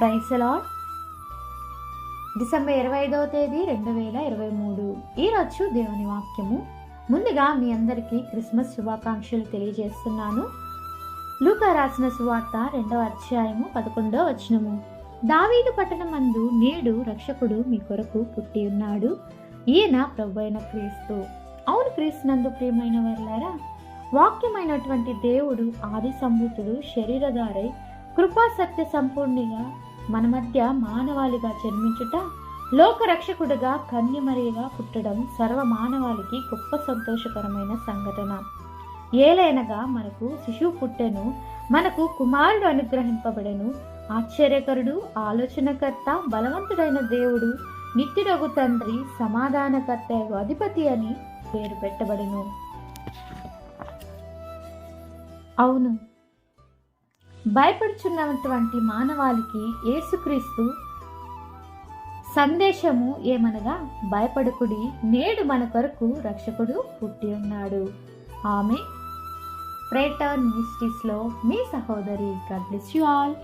ప్రైసలాడ్ December ఇరవై ఐదవ తేదీ రెండు వేల ఇరవై మూడు. ఈరోజు దేవుని వాక్యము. ముందుగా మీ అందరికీ క్రిస్మస్ శుభాకాంక్షలు తెలియజేస్తున్నాను. లూకా రాసిన సువార్త రెండవ అధ్యాయము పదకొండవ వచనము. దావీదు పట్టణం మందు నేడు రక్షకుడు మీ కొరకు పుట్టి ఉన్నాడు. ఈయన ప్రభు అయిన క్రీస్తు. అవును క్రీస్తునందు ప్రియమైన వర్లారా వాక్యమైనటువంటి దేవుడు ఆది సంభూతుడు శరీరధారై కృపా సత్య సంపూర్ణిగా మన మధ్య మానవాళిగా జన్మించుట లోక రక్షకుడుగా కన్యమరిగా పుట్టడం సర్వ మానవాళికి గొప్ప సంతోషకరమైన సంఘటన. ఏలైనగా మనకు శిశువు పుట్టెను మనకు కుమారుడు అనుగ్రహింపబడెను. ఆశ్చర్యకరుడు ఆలోచనకర్త బలవంతుడైన దేవుడు నిత్యుడగు తండ్రి సమాధానకర్త అధిపతి అని పేరు పెట్టబడెను. అవును భయపడుచున్నటువంటి మానవాళికి యేసుక్రీస్తు సందేశము ఏమనగా భయపడుకుడి నేడు మన కొరకు రక్షకుడు పుట్టి ఉన్నాడు. ఆమె ప్రేటర్ మినిస్ట్రీస్లో మీ సహోదరి గడ్ బ్లెస్ యు ఆల్.